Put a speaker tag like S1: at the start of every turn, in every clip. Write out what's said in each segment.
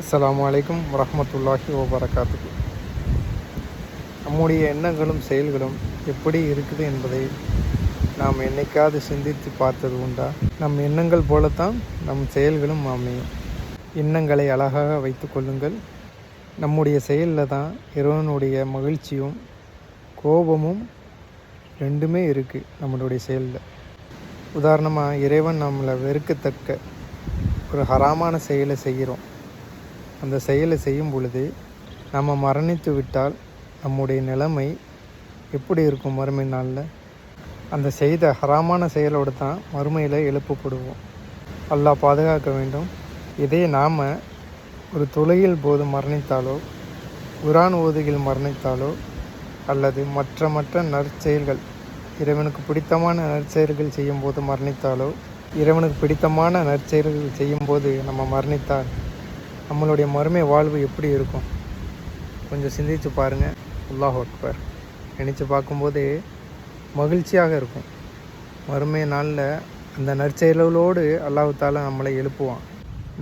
S1: அஸ்லாம் வலைக்கும் வரமத்துல்லாஹி வபரகாத்துக்கு நம்முடைய எண்ணங்களும் செயல்களும் எப்படி இருக்குது என்பதை நாம் என்னைக்காவது சிந்தித்து பார்த்தது உண்டா? நம் எண்ணங்கள் போலத்தான் நம் செயல்களும் அமையும். எண்ணங்களை அழகாக வைத்து கொள்ளுங்கள். நம்முடைய செயலில் தான் இறைவனுடைய மகிழ்ச்சியும் கோபமும் ரெண்டுமே இருக்குது நம்மளுடைய செயலில். உதாரணமாக இறைவன் நம்மளை வெறுக்கத்தக்க ஒரு ஹராமான செயலை செய்கிறோம். அந்த செயலை செய்யும் பொழுது நம்ம மரணித்து விட்டால் நம்முடைய நிலைமை எப்படி இருக்கும் மறுமை நாளில்? அந்த செய்த ஹராமான செயலோடு தான் மறுமையில் எழுப்பப்படுவோம் அல்லாஹ் பாதுகாக்க வேண்டும். இதே நாம் ஒரு தொழுகையில் போது மரணித்தாலோ குரான் ஓதுகில் மரணித்தாலோ அல்லது மற்ற மற்ற நற்செயல்கள் இறைவனுக்கு பிடித்தமான நற்செயல்கள் செய்யும்போது மரணித்தாலோ இறைவனுக்கு பிடித்தமான நற்செயல்கள் செய்யும்போது நம்ம மரணித்தால் நம்மளுடைய மறுமை வாழ்வு எப்படி இருக்கும்? கொஞ்சம் சிந்தித்து பாருங்கள் அல்லாஹ் அக்பர். நினச்சி பார்க்கும்போது மகிழ்ச்சியாக இருக்கும். மறுமை நாளில் அந்த நற்செயல்களோடு அல்லாஹால நம்மளை எழுப்புவான்.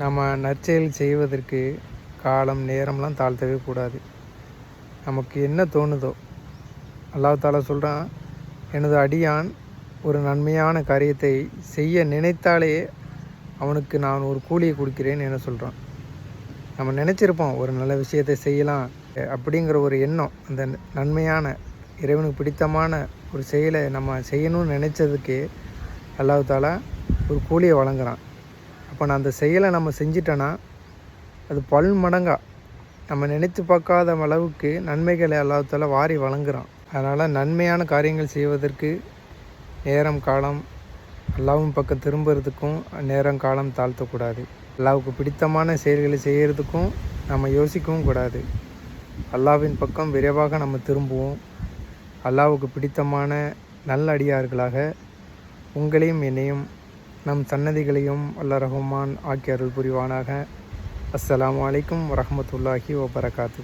S1: நம்ம நற்செயல் செய்வதற்கு காலம் நேரம்லாம் தாழ்த்தவே கூடாது. நமக்கு என்ன தோணுதோ? அல்லாஹால சொல்கிறான் எனது அடியான் ஒரு நன்மையான காரியத்தை செய்ய நினைத்தாலே அவனுக்கு நான் ஒரு கூலியை கொடுக்கிறேன் என சொல்கிறான் நம்ம நினச்சிருப்போம் ஒரு நல்ல விஷயத்தை செய்யலாம் அப்படிங்கிற ஒரு எண்ணம் அந்த நன்மையான இறைவனுக்கு பிடித்தமான ஒரு செயலை நம்ம செய்யணும்னு நினச்சதுக்கு அல்லாஹ் தாலா ஒரு கூலியை வழங்குறான். அப்போ நான் அந்த செயலை நம்ம செஞ்சிட்டோன்னா அது பல் மடங்காக நம்ம நினைத்து பார்க்காத அளவுக்கு நன்மைகளை அல்லாவுத்தால தாலா வாரி வழங்குறான். அதனால் நன்மையான காரியங்கள் செய்வதற்கு நேரம் காலம் அல்லாவும் பக்கம் திரும்புறதுக்கும் நேரம் காலம் தாழ்த்தக்கூடாது. அல்லாவுக்கு பிடித்தமான செயல்களை செய்கிறதுக்கும் நம்ம யோசிக்கவும் கூடாது. அல்லாவின் பக்கம் விரைவாக நம்ம திரும்புவோம். அல்லாவுக்கு பிடித்தமான நல்ல அடியார்களாக உங்களையும் என்னையும் நம் சன்னதிகளையும் அல்ல ரஹ்மான் ஆக்கி அருள் புரிவானாக. அஸ்லாம் வலைக்கம் வரமத்துல்லாஹி வபரகாத்து